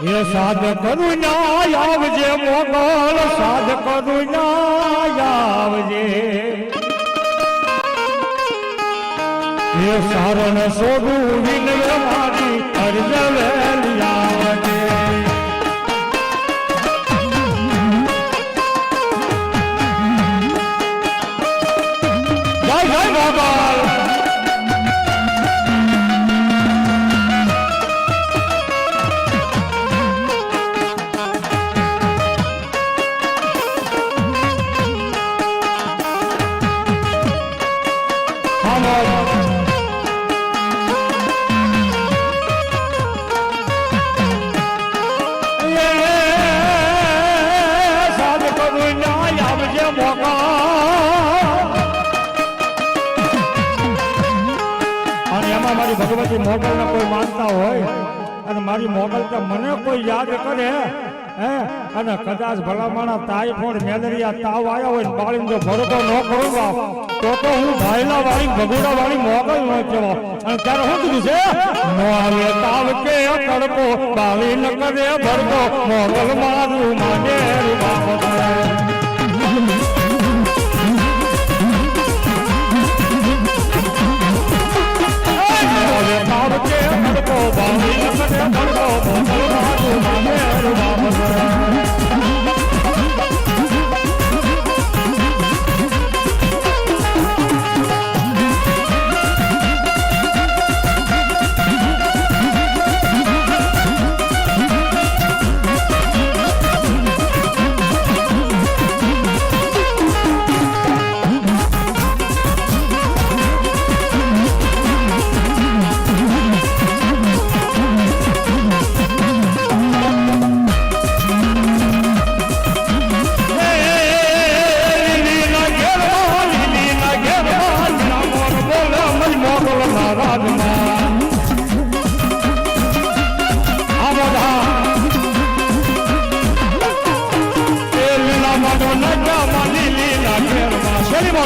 એ સાધ કરું ના આવજે મોગલ સાધ કરું ના આવજે. એ સારણ સોડું વિનય ના આવજે મોગલ ભગવતી મોગલને કોઈ માનતા હોય અને મારી મોગલ મને કોઈ યાદ કરે. હે? અને કદાચ ભલામણા તાઈ ફોડ મેલેરિયા તાવ આવ્યા હોય બાળીને જો ભરતો ન કરું બાપ, તો તો હું ધાયલા વાળી ભગોડા વાળી મોગલ ન કેવો. અને ત્યારે શું કીધું છે, નો આવે તાવ કે તડકો, બાળી ન કરે ભરતો, મોગલ મારું માને બાપ હવે. તાવ કે તડકો બાળી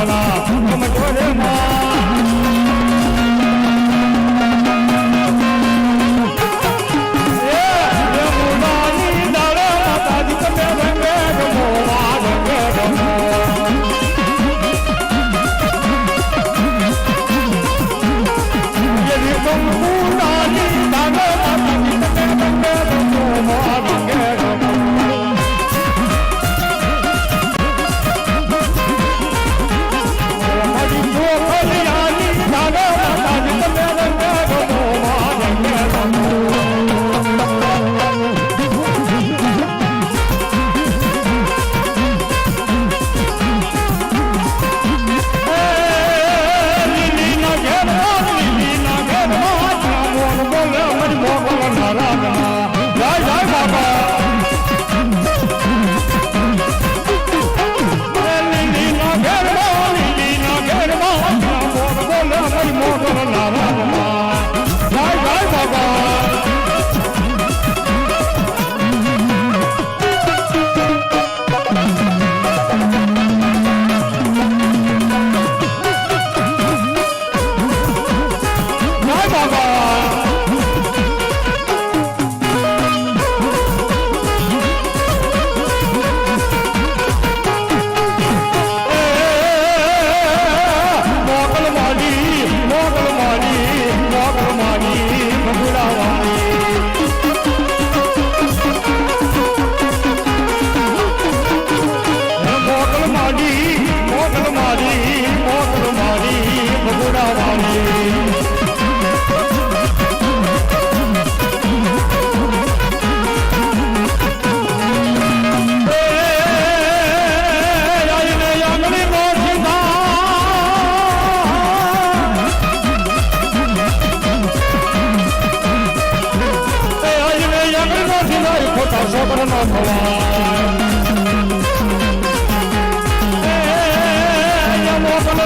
কমলা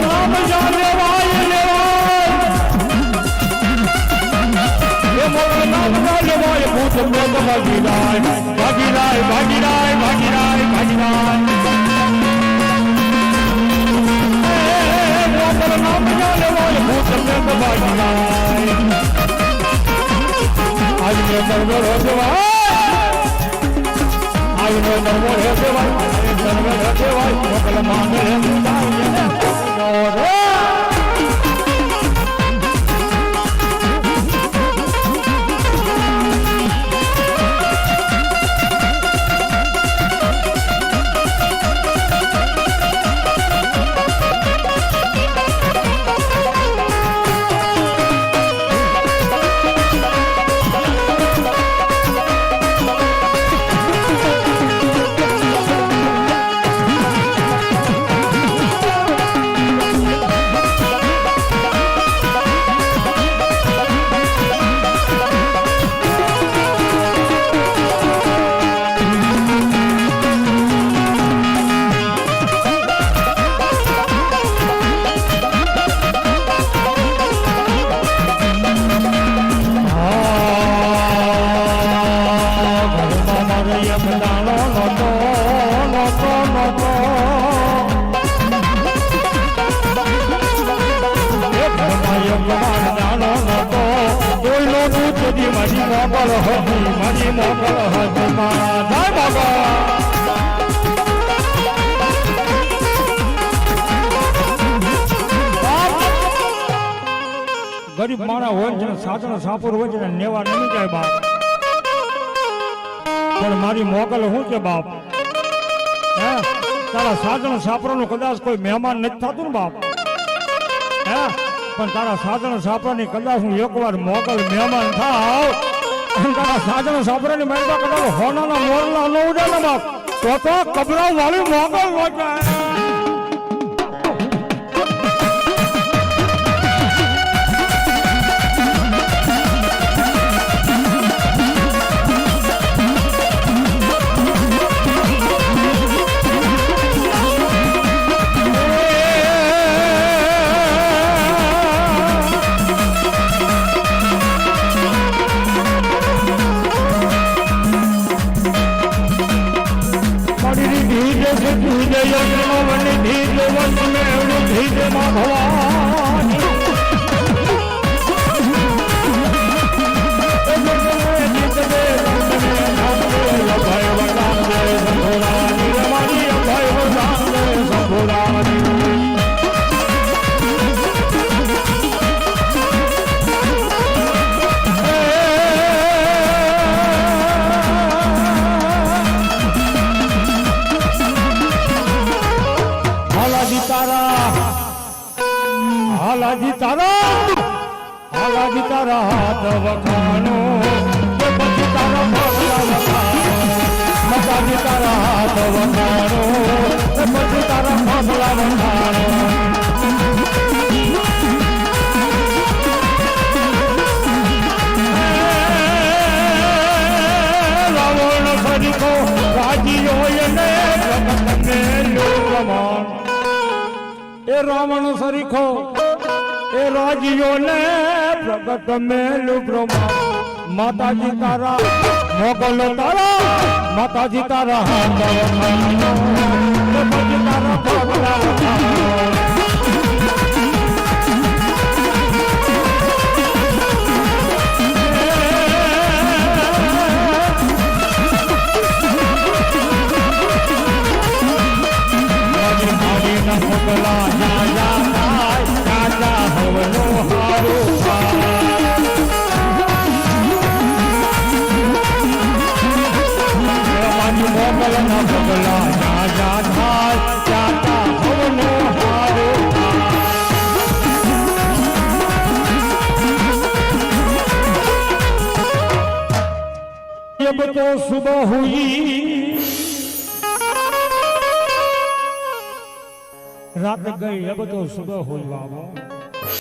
નામ જા લેવાય લેવાય એ નામ જા લેવાય ભૂત મોકલ નામ મારી મોકલ હતી, મારી મોકલ હતી માં. જય બાબા. ગરીબ માણા હોય છે ને સાધનો સાપુર હોય છે ને નેવા નહીં જાય બાપ પણ મારી મોકલ શું છે બાપ હે તારા સાધન સાપરાનું કદાચ કોઈ મહેમાન નથી થતું ને બાપ હે પણ તારા સાધન સાપરાની કદાચ હું એકવાર મોકલ મહેમાન થાવ તારા સાધન સાપરાની મહેમાન કદાચ હોનાના મોરલા ન ઉડે ને બાપ. તો તો કબરા વાળી મોકલ ન ધીજ યજ્ઞ વન ધીજ વંશ મેળું ધીજમાં ભવાની હાલાજી તારા. હાલાજી તારા. હાલાજી તારા હાથ વખાણો કે પછી તારા પગલા વખાણો માતાજી તારા હાથ વખાણો પછી તારા પગલા વખાણો એ રાવણ સરીખો એ રાજીઓ ને પ્રગટ મેલુ બ્રહ્મા માતાજી તારા મોગલો તારા માતાજી તારા હાથ વખાણો કે પછી તારા પગલા વખાણો जब तो सुबह हुई रात गई अब तो सुबह हुई बाबा